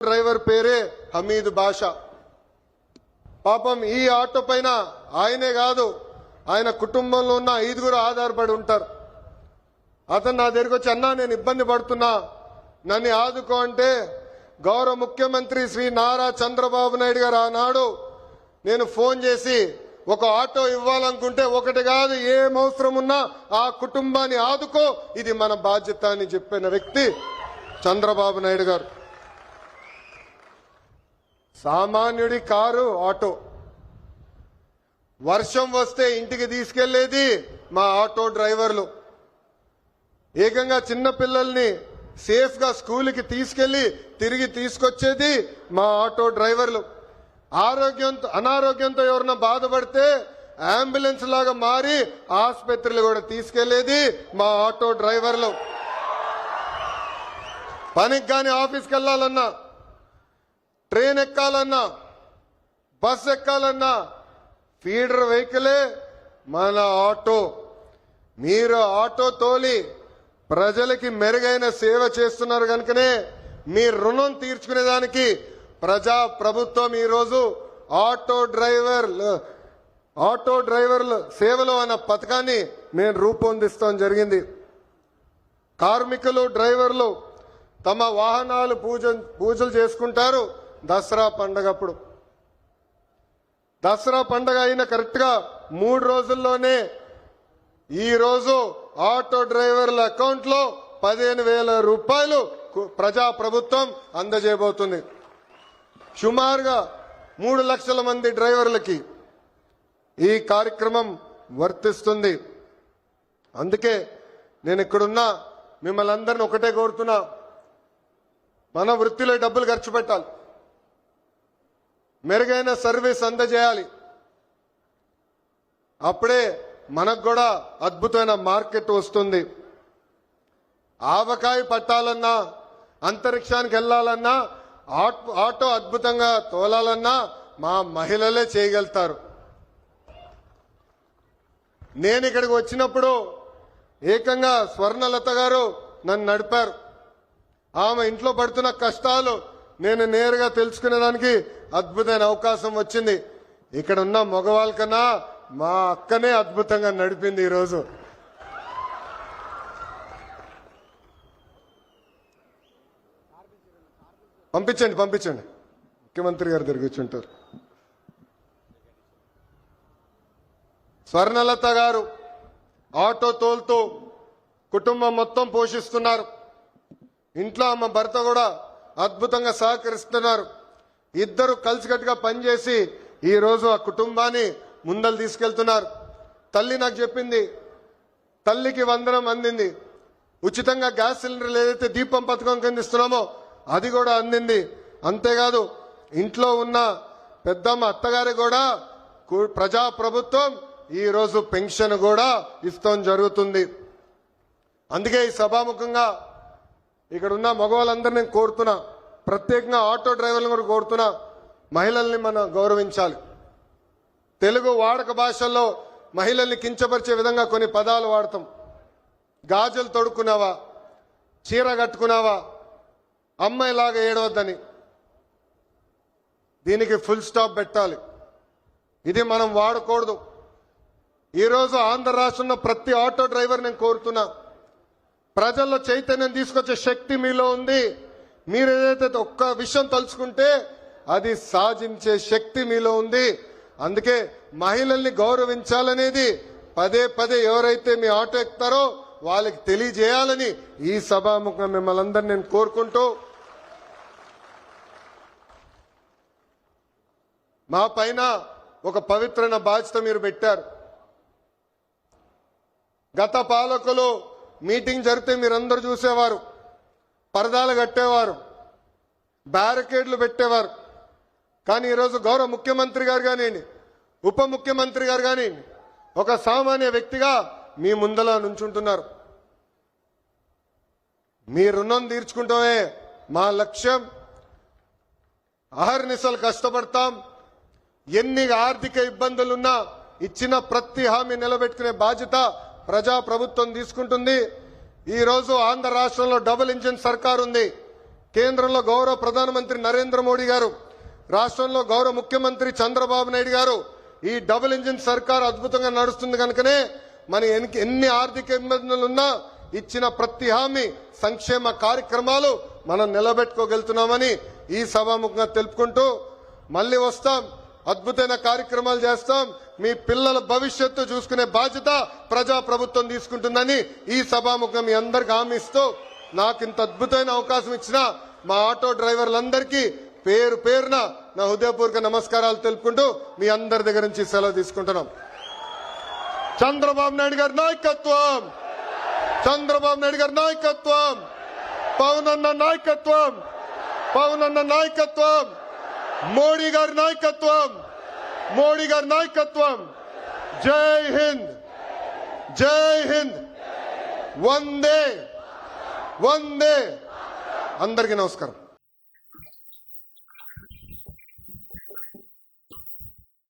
Driver పేరే హమీద్ బాషా. పాపం ఈ ఆటో పైన ఆయనే కాదు ఆయన కుటుంబంలో ఉన్న ఐదుగురు ఆధారపడి ఉంటారు. అతను నా దగ్గరికి వచ్చి అన్నా నేను ఇబ్బంది పడుతున్నా. నన్ను ఆదుకో అంటే గౌరవ ముఖ్యమంత్రి శ్రీ నారా చంద్రబాబు నాయుడు గారు ఆనాడు నేను ఫోన్ చేసి ఒక ఆటో ఇవ్వాలనుకుంటే ఒకటి కాదు ఏం అవసరం ఉన్నా ఆ కుటుంబాన్ని ఆదుకో ఇది మన బాధ్యత అని చెప్పిన వ్యక్తి చంద్రబాబు నాయుడు గారు. సామాన్యుడి కారు ఆటో. వర్షం వస్తే ఇంటికి తీసుకెళ్ళేది మా ఆటో డ్రైవర్లు. ఏకంగా చిన్న పిల్లల్ని సేఫ్ స్కూల్కి తీసుకెళ్ళి తిరిగి తీసుకొచ్చేది మా ఆటో డ్రైవర్లు. ఆరోగ్యంతో అనారోగ్యంతో ఎవరన్నా బాధపడితే అంబులెన్స్ లాగా మారి ఆసుపత్రులు కూడా తీసుకెళ్ళేది మా ఆటో డ్రైవర్లు. పనికి కానీ ఆఫీస్కి వెళ్ళాలన్నా ట్రైన్ ఎక్కాలన్నా బస్ ఎక్కాలన్నా ఫీడర్ వెహికలే మన ఆటో. మీరు ఆటో తోలి ప్రజలకి మెరుగైన సేవ చేస్తున్నారు కనుకనే మీ రుణం తీర్చుకునేదానికి ప్రజా ప్రభుత్వం ఈరోజు ఆటో డ్రైవర్ ఆటో డ్రైవర్ల సేవలు అన్న పథకాన్ని నేను రూపొందిస్తాం జరిగింది. కార్మికులు డ్రైవర్లు తమ వాహనాలు పూజ పూజలు చేసుకుంటారు. దసరా పండగప్పుడు దసరా పండగ అయిన కరెక్ట్గా మూడు రోజుల్లోనే ఈరోజు ఆటో డ్రైవర్ల అకౌంట్లో పదిహేను వేల రూపాయలు ప్రజా ప్రభుత్వం అందజేయబోతుంది. సుమారుగా మూడు లక్షల మంది డ్రైవర్లకి ఈ కార్యక్రమం వర్తిస్తుంది. అందుకే నేను ఇక్కడున్నా మిమ్మల్ని అందరిని ఒకటే కోరుతున్నా. మన వృత్తిలో డబ్బులు ఖర్చు పెట్టాలి. మెరుగైన సర్వీస్ అందజేయాలి. అప్పుడే మనకు కూడా అద్భుతమైన మార్కెట్ వస్తుంది. ఆవకాయ పట్టాలన్నా అంతరిక్షానికి వెళ్ళాలన్నా ఆట్- ఆటో అద్భుతంగా తోలాలన్నా మా మహిళలే చేయగలుగుతారు. నేను ఇక్కడికి వచ్చినప్పుడు ఏకంగా స్వర్ణలత గారు నన్ను నడిపారు. ఆమె ఇంట్లో పడుతున్న కష్టాలు నేను నేరుగా తెలుసుకునేదానికి అద్భుతమైన అవకాశం వచ్చింది. ఇక్కడ ఉన్న మగవాళ్ళ కన్నా మా అక్కనే అద్భుతంగా నడిపింది ఈరోజు. పంపించండి పంపించండి. ముఖ్యమంత్రి గారు తిరిగిచ్చుంటారు ఉంటారు స్వర్ణలత గారు ఆటో తోలుతూ కుటుంబం మొత్తం పోషిస్తున్నారు. ఇంట్లో ఆమె భర్త కూడా అద్భుతంగా సహకరిస్తున్నారు. ఇద్దరు కలిసికట్టుగా పనిచేసి ఈరోజు ఆ కుటుంబాన్ని ముందలు తీసుకెళ్తున్నారు. తల్లి నాకు చెప్పింది తల్లికి వందనం అందింది. ఉచితంగా గ్యాస్ సిలిండర్లు ఏదైతే దీపం పథకం కింద ఇస్తున్నామో అది కూడా అందింది. అంతేకాదు ఇంట్లో ఉన్న పెద్దమ్మ అత్తగారి కూడా ప్రజా ప్రభుత్వం ఈరోజు పెన్షన్ కూడా ఇస్తాం జరుగుతుంది. అందుకే ఈ సభాముఖంగా ఇక్కడ ఉన్న మగవాళ్ళందరినీ నేను కోరుతున్నా ప్రత్యేకంగా ఆటో డ్రైవర్లను కూడా కోరుతున్నా మహిళల్ని మనం గౌరవించాలి. తెలుగు వాడక భాషల్లో మహిళల్ని కించపరిచే విధంగా కొన్ని పదాలు వాడతాం. గాజులు తొడుక్కున్నావా? చీర కట్టుకున్నావా? అమ్మాయిలాగా ఏడవద్దని. దీనికి ఫుల్ స్టాప్ పెట్టాలి. ఇది మనం వాడకూడదు. ఈరోజు ఆంధ్ర రాష్ట్రంలో ప్రతి ఆటో డ్రైవర్ నేను కోరుతున్నా ప్రజల్లో చైతన్యం తీసుకొచ్చే శక్తి మీలో ఉంది. మీరు ఏదైతే ఒక్క విషయం తలుచుకుంటే అది సాధించే శక్తి మీలో ఉంది. అందుకే మహిళల్ని గౌరవించాలనేది పదే పదే ఎవరైతే మీ ఆటో ఎక్కుతారో వాళ్ళకి తెలియజేయాలని ఈ సభాముఖం మిమ్మల్ని అందరినీ నేను కోరుకుంటూ మా పైన ఒక పవిత్రమైన బాధ్యత మీరు పెట్టారు. గత పాలకులు మీటింగ్ జరిగితే మీరందరూ చూసేవారు. పరదాలు కట్టేవారు. బ్యారికేడ్లు పెట్టేవారు. కానీ ఈరోజు గౌరవ ముఖ్యమంత్రి గారు కానివ్వండి ఉప ముఖ్యమంత్రి గారు కానివ్వండి ఒక సామాన్య వ్యక్తిగా మీ ముందల నుంచుంటున్నారు. మీ రుణం తీర్చుకుంటామే మా లక్ష్యం. అహర్నిశలు కష్టపడతాం. ఎన్ని ఆర్థిక ఇబ్బందులున్నా ఇచ్చిన ప్రతి హామీ నిలబెట్టుకునే బాధ్యత ప్రజా ప్రభుత్వం తీసుకుంటుంది. ఈ రోజు ఆంధ్ర రాష్ట్రంలో డబుల్ ఇంజిన్ సర్కార్ ఉంది. కేంద్రంలో గౌరవ ప్రధానమంత్రి నరేంద్ర మోడీ గారు రాష్ట్రంలో గౌరవ ముఖ్యమంత్రి చంద్రబాబు నాయుడు గారు ఈ డబుల్ ఇంజిన్ సర్కార్ అద్భుతంగా నడుస్తుంది కనుకనే మన ఎన్ని- ఎన్ని ఆర్థిక ఇబ్బందులు ఉన్నా ఇచ్చిన ప్రతి హామీ సంక్షేమ కార్యక్రమాలు మనం నిలబెట్టుకోగలుగుతున్నామని ఈ సభాముఖంగా తెలుపుకుంటూ మళ్ళీ వస్తాం. అద్భుతమైన కార్యక్రమాలు చేస్తాం. మీ పిల్లల భవిష్యత్తు చూసుకునే బాధ్యత ప్రజా ప్రభుత్వం తీసుకుంటుందని ఈ సభాముఖం మీ అందరికి హామీ ఇస్తూ నాకు ఇంత అద్భుతమైన అవకాశం ఇచ్చిన మా ఆటో డ్రైవర్లందరికీ పేరు పేరున నా హృదయపూర్వక నమస్కారాలు తెలుపుకుంటూ మీ అందరి దగ్గర నుంచి సెలవు తీసుకుంటున్నాం. చంద్రబాబు నాయుడు గారి నాయకత్వం! చంద్రబాబు నాయుడు గారి నాయకత్వం! పవనన్న నాయకత్వం! పవనన్న నాయకత్వం! మోడీ గారి నాయకత్వం! మోడీ గారి నాయకత్వం. జై హింద్. జై హింద్. వందే. వందే. అందరికీ నమస్కారం.